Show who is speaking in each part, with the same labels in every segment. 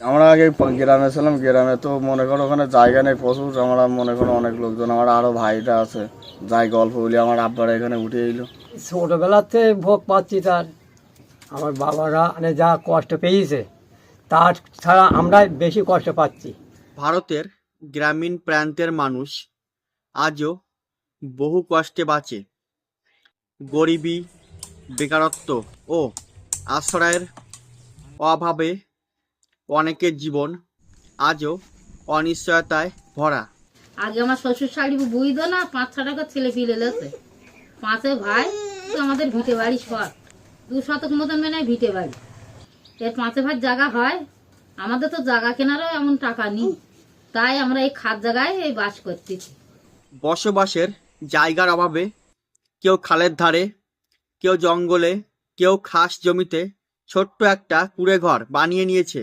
Speaker 1: আমরা আগে গ্রামে ছিলাম গ্রামে তো মনে করো ওখানে জায়গা নেই প্রচুর। আমরা মনে করো অনেক লোকজন আমার আরও ভাইটা আছে যাই গল্প বলি আমার আব্বারা এখানে উঠে এলো
Speaker 2: ছোটোবেলাতে ভোগ পাচ্ছি তার। আমার বাবারা মানে যা কষ্ট পেয়েছে তার ছাড়া আমরা বেশি কষ্ট পাচ্ছি।
Speaker 3: ভারতের গ্রামীণ প্রান্তের মানুষ আজও বহু কষ্টে বাঁচে। গরিবী বেকারত্ব ও আশ্রয়ের অভাবে অনেকের জীবন আজও অনিশ্চয়তায় ভরা।
Speaker 4: আগে আমার শ্বশুর শাড়ি বুঝতো না পাঁচ ছ টাকা ছেলে পিলে লেছে পাঁচে ভাই তো আমাদের ভিটে বাড়ি শর্ট দু শতক মতন মেনে ভিটে বাড়ি। এর পাঁচে ভাই জায়গা হয় আমাদের তো জায়গা কেনারও এমন টাকা নেই। তাই আমরা এই খাদ জায়গায় এই বাস করতেছি।
Speaker 3: বসবাসের জায়গার অভাবে কেউ খালের ধারে কেউ জঙ্গলে কেউ খাস জমিতে ছোট্ট একটা কুড়ে ঘর বানিয়ে নিয়েছে।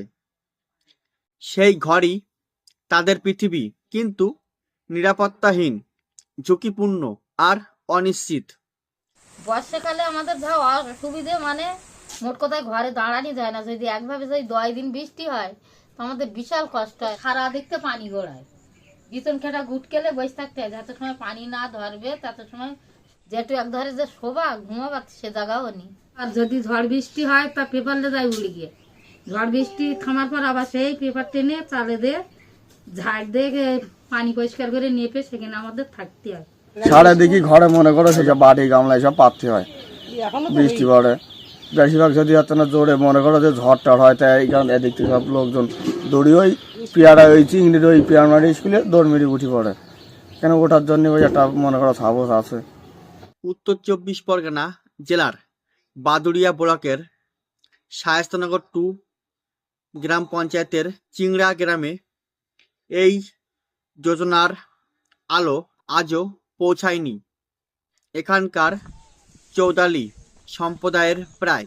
Speaker 3: সেই ঘরই তাদের পৃথিবী, কিন্তু নিরাপত্তাহীন, ঝুঁকিপূর্ণ আর অনিশ্চিত।
Speaker 4: বর্ষাকালে আমাদের যা অসুবিধে মানে মোট কথায় ঘরে দাঁড়ানি যায় না। যদি একভাবে যদি দশ দিন বৃষ্টি হয়, তো আমাদের বিশাল কষ্ট হয়। সারা দেখতে পানি গড়ায়। বিতন খেটা গুট কেলে বসে থাকতে হয়। যত সময় পানি না ধরবে, তত সময় যেটু এক ধরে যে শোভা, ঘুমাবার সে জায়গাও নেই। আর যদি ঝড় বৃষ্টি হয়, তা পেপারলে যায় উড়ে গিয়ে ঝড় বৃষ্টি থামার পর আবার সেই পেপার টেনে চালে দিয়ে ঝাড় দিয়ে পানি পরিষ্কার করে নেপে সেখানে আমাদের থাকতে হয়।
Speaker 1: সারা দেখি ঘরে মনে করো সেসব বাড়ি গামলা এসব পাততে হয়। বৃষ্টি পড়ে। বেশিরভাগ যদি হচ্ছে না জোরে মনে করো যে ঝড় টড় হয় তাই এই কারণে এদিক থেকে সব লোকজন দৌড়ি ওই পেয়ারা ওই চিংড়ির ওই পেয়ারমারি স্কুলে দৌড় মেরে উঠি পড়ে। কেন ওঠার জন্য ওই একটা মনে করো সাহস আছে।
Speaker 3: উত্তর চব্বিশ পরগনা জেলার বাদুড়িয়া ব্লকের শায়স্তানগর টু গ্রাম পঞ্চায়েতের চিংড়া গ্রামে এই যোজনার আলো আজও পৌঁছায়নি। এখানকার চৌদালি সম্প্রদায়ের প্রায়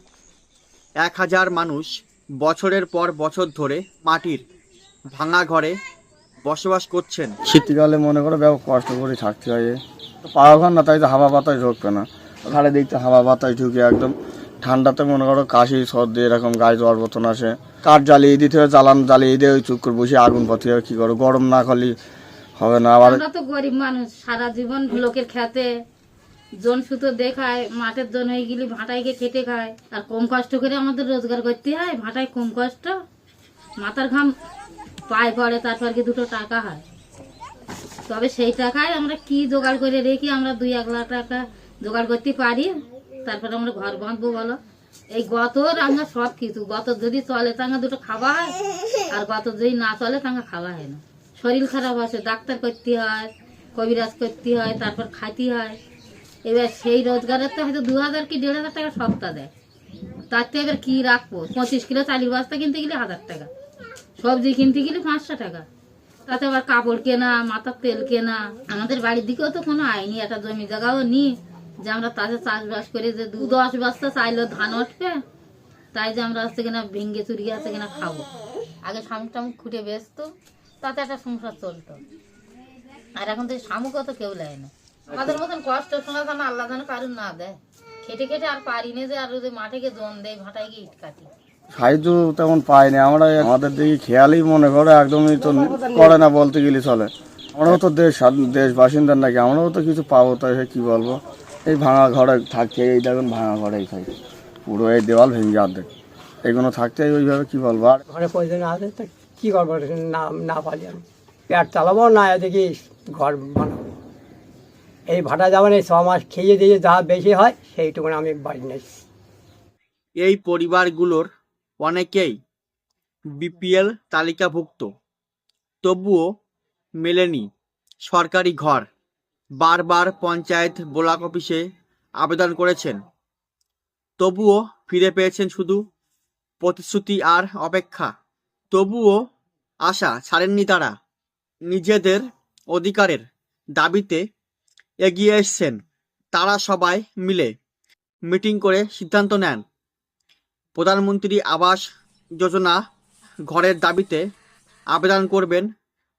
Speaker 3: এক হাজার মানুষ বছরের পর বছর ধরে মাটির ভাঙা ঘরে বসবাস করছেন।
Speaker 1: শীতকালে মনে করো ব্যাপক কষ্ট করে থাকতে হয়। পাওয়া ঘর না, তাই তো হাওয়া বাতাস ঢুকবে না। ঘাড়ে দেখতে হাওয়া বাতাস ঢুকে একদম ঠান্ডাতে মনে করো কাশি, সর্দি, এরকম গায়ে জ্বর মতন আসে। কাঠ জ্বালিয়ে দিতে হবে জ্বালান জ্বালিয়ে দিয়ে ওই চুপ করে বসে আগুন পথে কী করো? গরম না খালি হবে না। আবার
Speaker 4: আমরা তো গরিব মানুষ, সারা জীবন লোকের খেতে জন সুতো দেখায়, মাঠের জন হয়ে গেলে গিয়ে খেটে খায়। আর কম কষ্ট করে আমাদের রোজগার করতে হয়, ভাটায় কম কষ্ট, মাথার ঘাম পায়ে পড়ে, তারপর কি দুটো টাকা হয়। তবে সেই টাকায় আমরা কি জোগাড় করে রেখে আমরা দুই এক লাখ টাকা জোগাড় করতে পারি? তারপর আমরা ঘর বাঁধবো বলো? এই গত রাঙা সব কিছু, গত যদি চলে তাঙ্গা দুটো খাওয়া হয়, আর গত যদি না চলে তাঙ্গা খাওয়া হয় না। শরীর খারাপ আসে ডাক্তার করতে হয়, কবিরাজ করতে হয়, তারপর খাইতে হয়। এবার সেই রোজগারের তো হয়তো দু হাজার কি দেড় হাজার টাকা সপ্তাহ দেয়। তার থেকে এবার কি রাখব? পঁচিশ কিলো চালির বস্তা কিনতে গেলে হাজার টাকা। সবজি কিনতে গেলে পাঁচশো টাকা। তাতে আবার কাপড় কেনা, মাথার তেল কেনা। আমাদের বাড়ির দিকেও তো কোনো আইনি একটা জমি জায়গাও নি যে আমরা তাতে চাষবাস করে, যে দু দশ বস্তা চাইলেও ধান উঠবে, তাই যে আমরা হচ্ছে কিনা ভেঙ্গে চুরিয়ে আছে কিনা খাব। আগে শামুক টামুক খুঁটে বেচতো, তাতে একটা সংসার চলতো। আর এখন তো শামুক তো কেউ নেয় না। আমাদের মতন কষ্ট শোনা যেন আল্লাহ যেন কারুর না দেয়। খেটে খেটে আর পারি না যে আর ওই মাঠে গিয়ে জন দেয়, ভাটায় গিয়ে ইট কাটি।
Speaker 1: সাহায্য তেমন পাইনি আমরা আমাদের দিকে খেয়ালই মনে করে, একদমই তো করে না বলতে গেলে চলে। আমরাও তো দেশ দেশ বাসিন্দার নাকি, আমরাও তো কিছু পাবো, তাই সে কি বলব? এই ভাঙা ঘরে থাকতে এই দেখুন ভাঙা ঘরেই খাই পুরো এই দেওয়াল ভেঙে অর্ধেক এগুলো থাকছে ওইভাবে কি বলব আর?
Speaker 2: ঘরে পয়সা না আছে তো কী করব? না না পারি আমি। পেট চালাবো না দেখি ঘর বানাবো। এই ভাটা যাবেন এই ছ মাস খেয়ে দিয়ে যা বেশি হয় সেইটুকু আমি বাড়ি নেই।
Speaker 3: এই পরিবারগুলোর অনেকেই বিপিএল তালিকাভুক্ত। তবুও মেলেনি সরকারি ঘর। বারবার পঞ্চায়েত ব্লক অফিসে আবেদন করেছেন। তবুও ফিরে পেয়েছেন শুধু প্রতিশ্রুতি আর অপেক্ষা। তবুও আশা ছাড়েননি তারা। নিজেদের অধিকারের দাবিতে এগিয়ে এসছেন তারা সবাই মিলে মিটিং করে সিদ্ধান্ত নেন। প্রধানমন্ত্রী আবাস যোজনা ঘরের দাবিতে আবেদন করবেন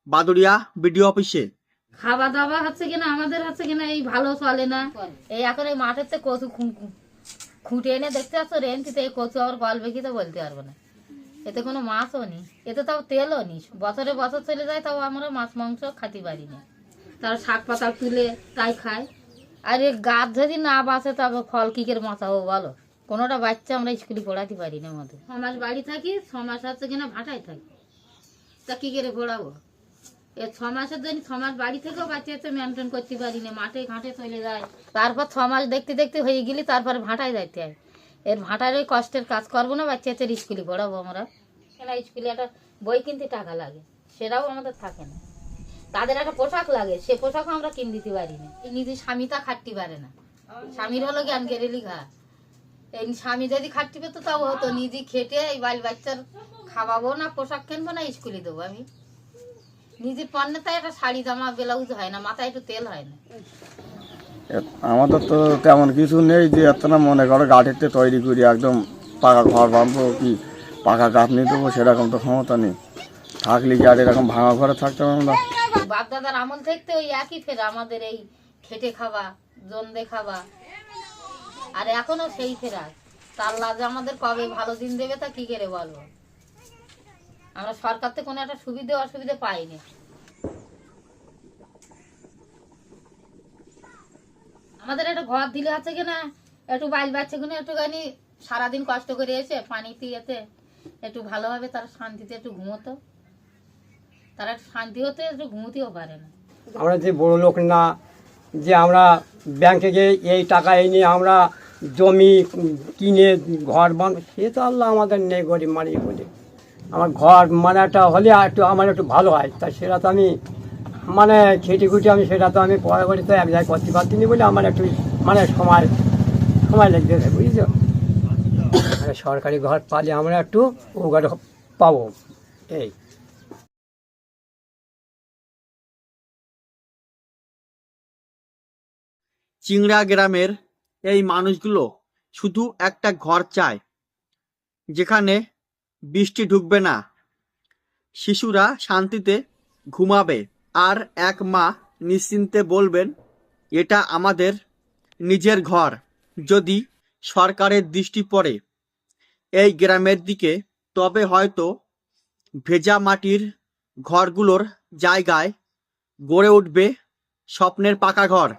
Speaker 3: বাদুড়িয়া বিডিও অফিসে।
Speaker 4: খাওয়া দাওয়া হচ্ছে কিনা আমাদের হচ্ছে কিনা এই ভালো চলে না। এই এখন এই মাঠের থেকে কচু খুঁটে এনে দেখতে পাচ্ছ রেন্টিতে এই কচু আবার গল্পে কি তো বলতে পারব না। এতে কোনো মাছও নেই এতে তাও তেলও নি বছরে বছর চলে যায় তাও আমরা মাছ মাংস খাতে পারি না। তার শাক পাতা তুলে তাই খায়। আর এ গাছ যদি না বাঁচে তবে ফল কি করে বাঁচাবো বলো। কোনোটা বাচ্চা আমরা স্কুলে পড়াতে পারি না আমাদের। ছ মাস বাড়ি থাকি ছ মাস হচ্ছে কিনা ভাটায় থাকি। তা কি করে পড়াবো? এ ছ মাসের জন্য বাড়ি থেকেও বাচ্চা মেনটেন করতে পারি না মাঠে ঘাটে চলে যায়। তারপর ছ মাস দেখতে দেখতে হয়ে তারপরে ভাটায় হয়। এর ভাটার ওই কষ্টের কাজ করব না স্কুলে পড়াবো আমরা। না স্কুলে একটা বই কিনতে টাকা লাগে, সেটাও আমাদের থাকে না। তাদের একটা পোশাক লাগে, সে পোশাকও আমরা কিনে দিতে পারি না। নিজে স্বামীটা খাটতে পারে না। স্বামীর হলো জ্ঞান এই স্বামী যদি পেতো হতো। নিজে খেটে এই বাচ্চার খাওয়াবো না, পোশাক কিনবো না, স্কুলে দেবো আমি। নিজের পণ্যে তাই একটা শাড়ি জামা ব্লাউজ হয় না মাথায় একটু তেল হয় না।
Speaker 1: আমাদের তো তেমন কিছু নেই যে এত না মনে করো গাঠিতে তৈরি করি একদম পাকা ঘর বাঁধবো কি পাকা গাঁথনি দেবো সেরকম তো ক্ষমতা নেই। থাকলে কি আর এরকম ভাঙা ঘরে থাকতাম আমরা?
Speaker 4: বাপ দাদার আমল থাকতে ওই একই ফের আমাদের এই খেটে খাওয়া জন্দে খাওয়া। আর এখনও সেই ফেরা তার লাজে আমাদের কবে ভালো দিন দেবে তা কি করে বলব? আমরা সরকার থেকে কোনো একটা সুবিধা অসুবিধা পাইনি। আমাদের একটা ঘর দিলে আছে কিনা, একটু বাইল বাচ্চা কিনা, একটুখানি সারাদিন কষ্ট করে এসে পানিতে এতে একটু ভালোভাবে তারা শান্তিতে একটু ঘুমোতো। তারা একটু শান্তি হতে, একটু ঘুমোতেও পারে না।
Speaker 2: আমরা যে বড় লোক না, যে আমরা ব্যাংকে গিয়ে এই টাকা এই নিয়ে আমরা জমি কিনে ঘর বান, সে তো আল্লাহ আমাদের নেই গরিব মারি বলে। আমার ঘর মানে একটা হলে একটু আমার একটু ভালো হয়। তা সেটা তো আমি মানে খেটে খুঁটে আমি সেটা তো আমি পরে তো এক জায়গায় করতে পারছি না বলে আমার একটু মানে সময় সময় লাগতে যায় বুঝছ? মানে সরকারি ঘর পালে আমরা একটু ঘর পাবো, এই।
Speaker 3: চিংড়া গ্রামের এই মানুষগুলো শুধু একটা ঘর চায়, যেখানে বৃষ্টি ঢুকবে না। শিশুরা শান্তিতে ঘুমাবে আর এক মা নিশ্চিন্তে বলবেন, এটা আমাদের নিজের ঘর, যদি সরকারের দৃষ্টি পড়ে। এই গ্রামের দিকে তবে হয়তো ভেজা মাটির ঘরগুলোর জায়গায় গড়ে উঠবে স্বপ্নের পাকা ঘর।